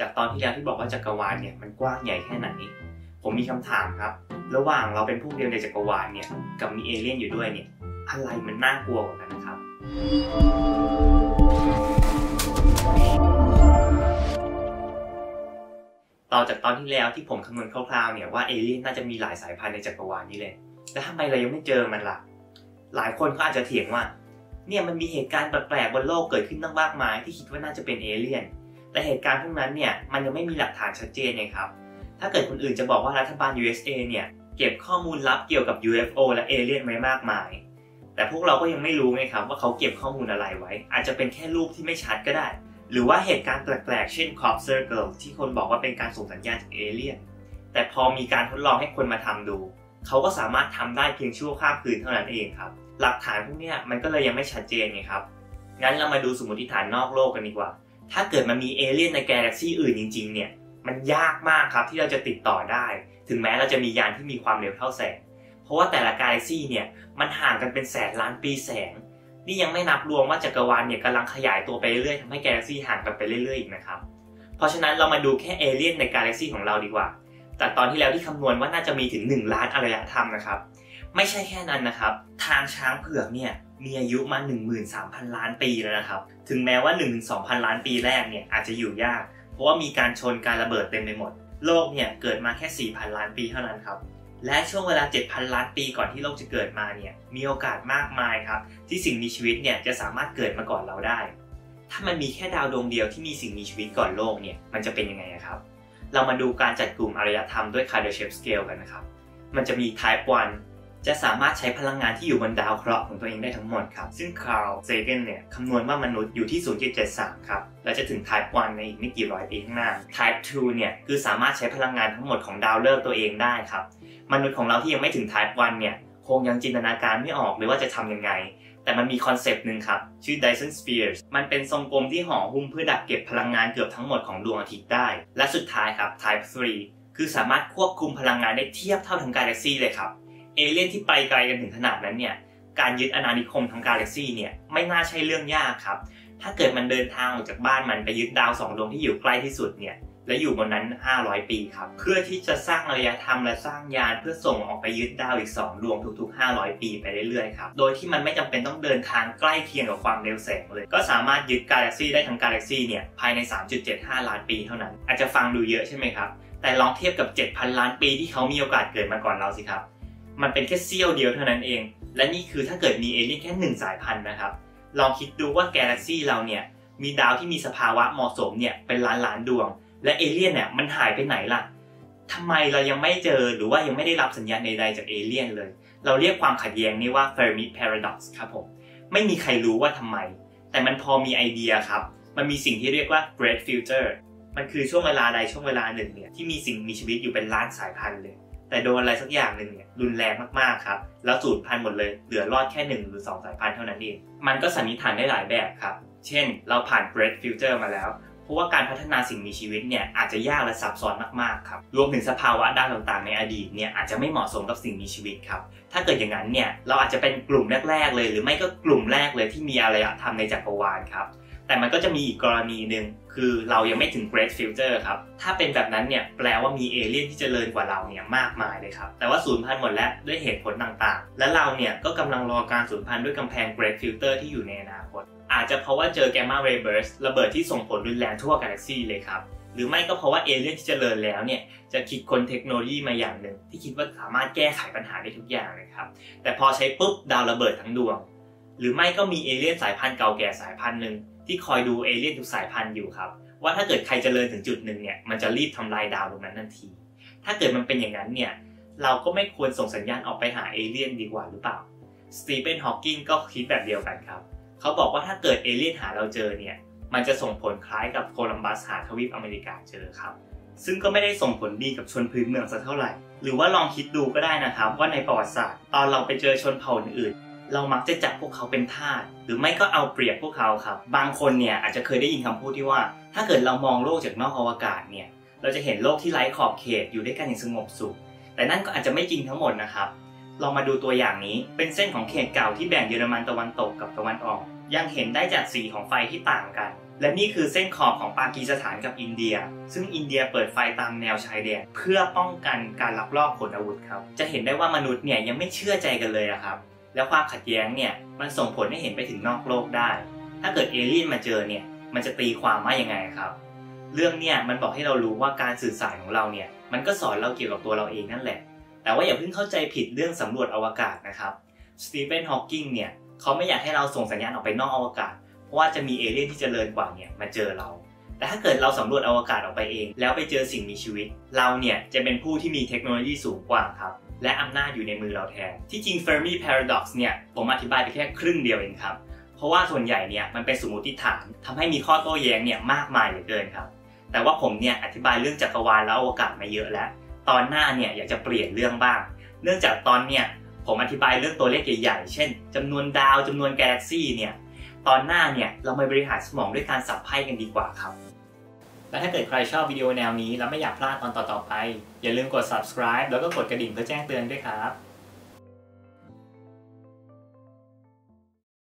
จากตอนที่แล้วที่บอกว่าจักรวาลเนี่ยมันกว้างใหญ่แค่ไหน ผมมีคำถามครับ ระหว่างเราเป็นผู้เดียวในจักรวาลเนี่ยกับมีเอเลี่ยนอยู่ด้วยเนี่ยอะไรมันน่ากลัวกว่ากันนะครับ ต่อจากตอนที่แล้วที่ผมคำนวณคร่าวๆเนี่ยว่าเอเลี่ยนน่าจะมีหลายสายพันธุ์ในจักรวาลนี้เลย แล้วทำไมเรายังไม่เจอมันล่ะ หลายคนก็อาจจะเถียงว่า เนี่ยมันมีเหตุการณ์แปลกๆบนโลกเกิดขึ้นตั้งมากมายที่คิดว่าน่าจะเป็นเอเลี่ยน แต่เหตุการณ์พวกนั้นเนี่ยมันยังไม่มีหลักฐานชัดเจนไงครับ ถ้าเกิดคนอื่นจะบอกว่ารัฐบาล USA เนี่ยเก็บข้อมูลลับเกี่ยวกับ UFO และเอเลี่ยนไว้มากมาย แต่พวกเราก็ยังไม่รู้ไงครับว่าเขาเก็บข้อมูลอะไรไว้ อาจจะเป็นแค่รูปที่ไม่ชัดก็ได้ หรือว่าเหตุการณ์แปลกๆ เช่น Crop Circle ที่คนบอกว่าเป็นการส่งสัญญาณจากเอเลี่ยน แต่พอมีการทดลองให้คนมาทำดู เขาก็สามารถทำได้เพียงชั่วข้ามคืนเท่านั้นเองครับ หลักฐานพวกนี้มันก็เลยยังไม่ชัดเจนไงครับ งั้นเรามาดูสมมติฐานนอกโลกกันดีกว่า ถ้าเกิดมันมีเอเลี่ยนในกาแล็กซี่อื่นจริง ๆ เนี่ย มันยากมากครับที่เราจะติดต่อได้ ถึงแม้เราจะมียานที่มีความเร็วเท่าแสง เพราะว่าแต่ละกาแล็กซี่เนี่ย มันห่างกันเป็นแสนล้านปีแสง นี่ยังไม่นับรวมว่าจักรวาลเนี่ยกำลังขยายตัวไปเรื่อยๆทำให้กาแล็กซี่ห่างกันไปเรื่อยๆอีกนะครับ เพราะฉะนั้นเรามาดูแค่เอเลี่ยนในกาแล็กซี่ของเราดีกว่า แต่ตอนที่แล้วที่คำนวณว่าน่าจะมีถึง 1 ล้านอารยธรรมนะครับ ไม่ใช่แค่นั้นนะครับ ทางช้างเผือกเนี่ยมีอายุมา 13,000 ล้านปีแล้วนะครับ ถึงแม้ว่า 1-2,000 ล้านปีแรกเนี่ยอาจจะอยู่ยาก เพราะว่ามีการชนการระเบิดเต็มไปหมด โลกเนี่ยเกิดมาแค่ 4,000 ล้านปีเท่านั้นครับ และช่วงเวลา 7,000 ล้านปีก่อนที่โลกจะเกิดมาเนี่ยมีโอกาสมากมายครับ ที่สิ่งมีชีวิตเนี่ยจะสามารถเกิดมาก่อนเราได้ ถ้ามันมีแค่ดาวดวงเดียวที่มีสิ่งมีชีวิตก่อนโลกเนี่ยมันจะเป็นยังไงครับ เรามาดูการจัดกลุ่มอารยธรรมด้วย Kardashev Scale กันนะครับ มันจะมี Type 1 จะสามารถใช้พลังงานที่อยู่บนดาวเคราะห์ของตัวเองได้ทั้งหมดครับ ซึ่ง Carl Sagan เนี่ยคำนวณว่ามนุษย์อยู่ที่ 0.73 ครับ และจะถึง Type 1 ในอีกไม่กี่ร้อยปีข้างหน้า Type 2 เนี่ยคือสามารถใช้พลังงานทั้งหมดของดาวฤกษ์ตัวเองได้ครับ มนุษย์ของเราที่ยังไม่ถึง Type 1 เนี่ย คงยังจินตนาการไม่ออกเลยว่าจะทำยังไง แต่มันมีคอนเซปต์หนึ่งครับ ชื่อ Dyson Spheres มันเป็นทรงกลมที่ห่อหุ้มเพื่อดักเก็บพลังงานเกือบทั้งหมดของดวงอาทิตย์ได้ และสุดท้ายครับ Type 3 คือสามารถควบคุมพลังงานได้เทียบเท่าทั้งกาแล็กซี่เลยครับ เอเลี่ยนที่ไปไกลกันถึงขนาดนั้นเนี่ย การยึดอาณานิคมทั้งกาแล็กซี่เนี่ยไม่น่าใช่เรื่องยากครับ ถ้าเกิดมันเดินทางออกจากบ้านมันไปยึดดาวสองดวงที่อยู่ใกล้ที่สุดเนี่ย และอยู่บนนั้น 500 ปีครับ เพื่อที่จะสร้างอารยธรรมและสร้างยานเพื่อส่งออกไปยึดดาวอีก 2 ดวงทุก ๆ 500 ปีไปเรื่อยๆครับ โดยที่มันไม่จำเป็นต้องเดินทางใกล้เคียงกับความเร็วแสงเลย ก็สามารถยึดกาแล็กซี่ได้ทั้งกาแล็กซี่เนี่ยภายใน 3.75 ล้านปีเท่านั้น อาจจะฟังดูเยอะใช่ไหมครับ แต่ลองเทียบกับ 7,000 ล้านปีที่เขามีโอกาสเกิดมาก่อนเราสิครับ มันเป็นแค่เสี้ยวเดียวเท่านั้นเอง และนี่คือถ้าเกิดมีเอเลี่ยนแค่หนึ่งสายพันธุ์นะครับ ลองคิดดูว่ากาแล็กซี่เราเนี่ยมีดาวที่มีสภาวะเหมาะสมเนี่ยเป็นล้านล้านดวง และเอเลี่ยนเนี่ยมันหายไปไหนล่ะทำไมเรายังไม่เจอหรือว่ายังไม่ได้รับสัญญาณใดๆจากเอเลี่ยนเลย เราเรียกความขัดแย้งนี้ว่า Fermi Paradox ครับผม ไม่มีใครรู้ว่าทำไม แต่มันพอมีไอเดียครับ มันมีสิ่งที่เรียกว่า Great Future มันคือช่วงเวลาใดช่วงเวลาหนึ่งเนี่ยที่มีสิ่งมีชีวิตอยู่เป็นล้านสายพันธุ์เลย แต่โดนอะไรสักอย่างหนึ่งเนี่ยรุนแรงมากๆครับ แล้วสูญพันธุ์หมดเลย เหลือรอดแค่หนึ่งหรือสองสายพันธุ์เท่านั้นเอง มันก็สันนิษฐานได้หลายแบบครับ เช่น เราผ่าน Great Future มาแล้ว ราะว่าการพัฒนาสิ่งมีชีวิตเนี่ยอาจจะยากและซับซ้อนมากๆครับรวมถึงสภาวะด้านต่างๆ ในอดีตเนี่ยอาจจะไม่เหมาะสมกับสิ่งมีชีวิตครับถ้าเกิดอย่างนั้นเนี่ยเราอาจจะเป็นกลุ่มแรก ๆ เลย หรือไม่ก็กลุ่มแรกเลยที่มีอารยธรรมในจักรวาลครับแต่มันก็จะมีอีกกรณีหนึ่งคือเรายังไม่ถึง Great Future ครับ ถ้าเป็นแบบนั้นเนี่ยแปลว่ามีเอเลี่ยนที่เจริญกว่าเราเนี่ยมากมายเลยครับ แต่ว่าสูญพันธุ์หมดแล้วด้วยเหตุผลต่างๆ และเราเนี่ยก็กำลังรอการสูญพันธุ์ด้วยกำแพง Great Filter ที่อยู่ในอนาคต อาจจะเพราะว่าเจอแกมมาเรเบิร์สระเบิดที่ส่งผลรุนแรงทั่วกาแล็กซีเลยครับ หรือไม่ก็เพราะว่าเอเลี่ยนที่เจริญแล้วเนี่ยจะคิดคนเทคโนโลยีมาอย่างหนึ่ง ที่คิดว่าสามารถแก้ไขปัญหาได้ทุกอย่างเลยครับ แต่พอใช้ปุ๊บดาวระเบิดทั้งดวง หรือไม่ก็มีเอเลี่ยนสายพันธุ์เก่าแก่สายพันธุ์หนึ่งที่คอยดูเอเลี่ยนทุกสายพันธุ์อยู่ครับว่าถ้าเกิดใครเจริญถึงจุดหนึ่งเนี่ยมันจะรีบทำลายดาวตรงนั้นทันที ถ้าเกิดมันเป็นอย่างนั้นเนี่ยเราก็ไม่ควรส่งสัญญาณออกไปหาเอเลี่ยนดีกว่าหรือเปล่าสตีเฟนฮอว์กิงก็คิดแบบเดียวกันครับ เขาบอกว่าถ้าเกิดเอเลี่ยนหาเราเจอเนี่ย มันจะส่งผลคล้ายกับโคลัมบัสหาทวีปอเมริกาเจอครับ ซึ่งก็ไม่ได้ส่งผลดีกับชนพื้นเมืองสักเท่าไหร่ หรือว่าลองคิดดูก็ได้นะครับ ว่าในประวัติศาสตร์ ตอนเราไปเจอชนเผ่าอื่นๆเรามักจะจับพวกเขาเป็นทาสหรือไม่ก็เอาเปรียบพวกเขาครับ บางคนเนี่ยอาจจะเคยได้ยินคำพูดที่ว่า ถ้าเกิดเรามองโลกจากนอกอวกาศเนี่ย เราจะเห็นโลกที่ไร้ขอบเขตอยู่ด้วยกันอย่างสงบสุข แต่นั่นก็อาจจะไม่จริงทั้งหมดนะครับ ลองมาดูตัวอย่างนี้ เป็นเส้นของเขตเก่าที่แบ่งเยอรมันตะวันตกกับตะวันออก ยังเห็นได้จากสีของไฟที่ต่างกัน และนี่คือเส้นขอบของปากีสถานกับอินเดีย ซึ่งอินเดียเปิดไฟตามแนวชายแดนเพื่อป้องกันการลักลอบขนอาวุธครับ จะเห็นได้ว่ามนุษย์เนี่ยยังไม่เชื่อใจกันเลยอะครับ แล้วความขัดแย้งเนี่ยมันส่งผลให้เห็นไปถึงนอกโลกได้ ถ้าเกิดเอเลี่ยนมาเจอเนี่ยมันจะตีความว่ายังไงครับเรื่องเนี่ยมันบอกให้เรารู้ว่าการสื่อสารของเราเนี่ยมันก็สอนเราเกี่ยวกับตัวเราเองนั่นแหละ แต่ว่าอย่าเพิ่งเข้าใจผิดเรื่องสำรวจอวกาศนะครับสตีเฟนฮอว์กิงเนี่ยเขาไม่อยากให้เราส่งสัญญาณออกไปนอกอวกาศ เพราะว่าจะมีเอเลี่ยนที่เจริญกว่าเนี่ยมาเจอเรา แต่ถ้าเกิดเราสำรวจอวกาศออกไปเอง แล้วไปเจอสิ่งมีชีวิต เราเนี่ยจะเป็นผู้ที่มีเทคโนโลยีสูงกว่าครับและอำนาจอยู่ในมือเราแทน ที่จริง Fermi Paradox เนี่ยผมอธิบายไปแค่ครึ่งเดียวเองครับ เพราะว่าส่วนใหญ่เนี่ยมันเป็นสมมติฐานทำให้มีข้อโต้แย้งเนี่ยมากมายเหลือเกินครับ แต่ว่าผมเนี่ยอธิบายเรื่องจักรวาลและอวกาศมาเยอะแล้ว ตอนหน้าเนี่ยอยากจะเปลี่ยนเรื่องบ้าง เนื่องจากตอนเนี่ยผมอธิบายเรื่องตัวเลขใหญ่ๆ เช่นจำนวนดาวจำนวนกาแล็กซี่เนี่ย ตอนหน้าเนี่ยเรามาบริหารสมองด้วยการสับไพ่กันดีกว่าครับ และถ้าเกิดใครชอบวิดีโอแนวนี้ แล้วไม่อยากพลาดตอนต่อๆไป อย่าลืมกด subscribe แล้วก็กดกระดิ่งเพื่อแจ้งเตือนด้วยครับ